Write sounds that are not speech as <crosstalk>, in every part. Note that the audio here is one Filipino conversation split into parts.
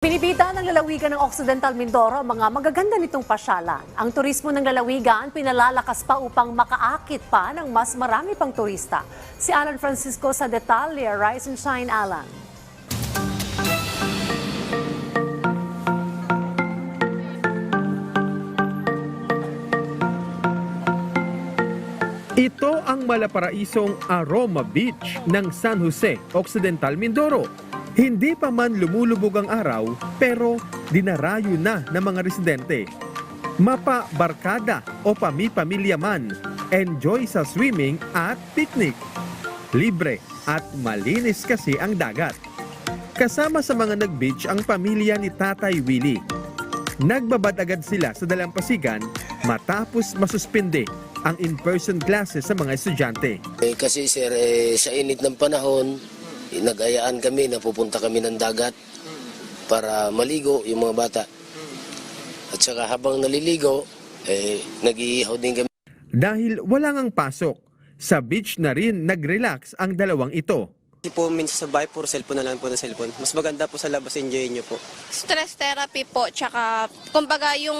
Pinipita ng lalawigan ng Occidental Mindoro ang mga magaganda nitong pasyalan. Ang turismo ng lalawigan pinalalakas pa upang makaakit pa ng mas marami pang turista. Si Alan Francisco sa detalye. Rise and shine, Alan. Ito ang malaparaisong Aroma Beach ng San Jose, Occidental Mindoro. Hindi pa man lumulubog ang araw, pero dinarayo na ng mga residente. Mapa barkada o pami-pamilya man, enjoy sa swimming at picnic. Libre at malinis kasi ang dagat. Kasama sa mga nag-beach ang pamilya ni Tatay Willie. Nagbabad agad sila sa dalampasigan matapos masuspende ang in-person classes sa mga estudyante. Eh, kasi sir, eh, sa init ng panahon, nag-ayaan kami na pupunta kami ng dagat para maligo yung mga bata. At saka habang naliligo, eh, nag-iihaw din kami. Dahil wala ngang pasok, sa beach na rin nag-relax ang dalawang ito. Kasi po minsan sa bahay, puro cellphone na lang po na cellphone. Mas maganda po sa labas, enjoy nyo po. stress therapy po tsaka kumbaga yung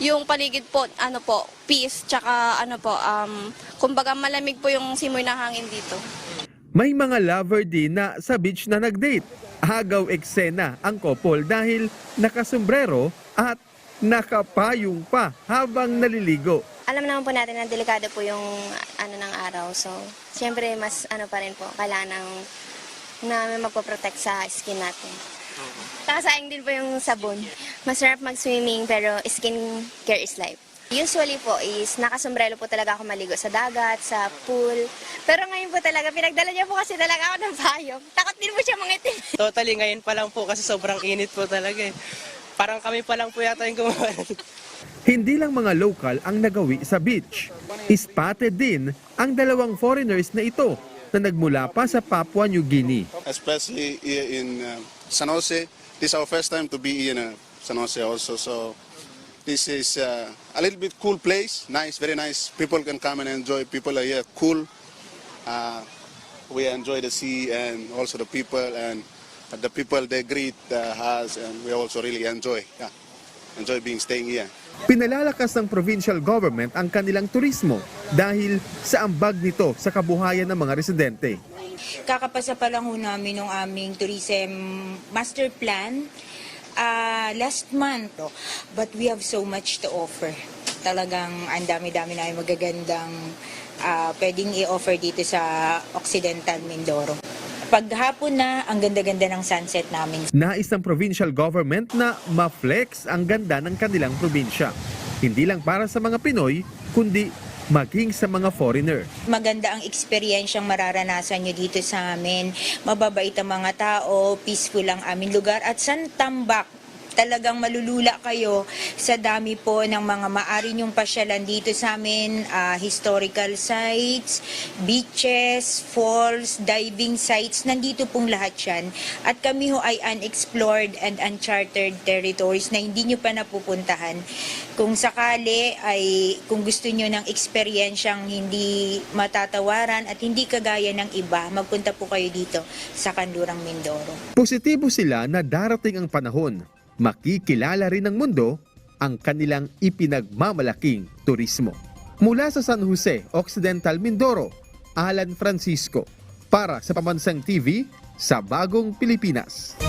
yung paligid po ano po peace tsaka ano po um kumbaga malamig po yung simoy ng hangin dito. May mga lover din na sa beach na nag-date. Agaw eksena ang couple dahil nakasombrero at nakapayong pa habang naliligo. alam naman po natin na delikado po yung ano ng araw. So, siyempre mas ano pa rin po, kailangan ng na may magpo-protect sa skin natin. Takasayang din po yung sabon. Masarap mag-swimming pero skin care is life. Usually po is nakasombrero po talaga ako maligo sa dagat, sa pool. Pero ngayon po talaga, pinagdala niya po kasi talaga ako ng payong. Takot din po siya mangitim. <laughs> Totally, ngayon pa lang po kasi sobrang init po talaga eh. Parang kami pa lang po yata yung gumawa. Hindi lang mga local ang nagawi sa beach. Spotted din ang dalawang foreigners na ito na nagmula pa sa Papua New Guinea. especially here in uh, San Jose. This is our first time to be in uh, San Jose also. So this is uh, a little bit cool place, nice, very nice. People can come and enjoy. People are here cool. Uh, we enjoy the sea and also the people and the people they greet uh, us and we also really enjoy. Yeah, enjoy being staying here. Pinalalakas ng provincial government ang kanilang turismo dahil sa ambag nito sa kabuhayan ng mga residente. Kakapasa pa lang ho namin ng aming tourism master plan ah, last month. oh. But we have so much to offer. Talagang ang dami-dami na magagandang ah, pwedeng i-offer dito sa Occidental Mindoro. Paghapon na, ang ganda-ganda ng sunset namin. Nais ng provincial government na ma-flex ang ganda ng kanilang probinsya. Hindi lang para sa mga Pinoy, kundi maging sa mga foreigner. Maganda ang eksperyensyang mararanasan nyo dito sa amin. Mababait ang mga tao, peaceful ang aming lugar at santambak. Talagang malulula kayo sa dami po ng mga maari nyong pasyalan dito sa amin. ah, historical sites, beaches, falls, diving sites. Nandito pong lahat yan. At kami ho ay unexplored and uncharted territories na hindi nyo pa napupuntahan. Kung sakali ay kung gusto nyo ng eksperyensyang hindi matatawaran at hindi kagaya ng iba, magpunta po kayo dito sa Kanlurang Mindoro. Positibo sila na darating ang panahon, makikilala rin ng mundo ang kanilang ipinagmamalaking turismo. Mula sa San Jose, Occidental Mindoro, Alan Francisco, para sa Pamansang TV sa Bagong Pilipinas.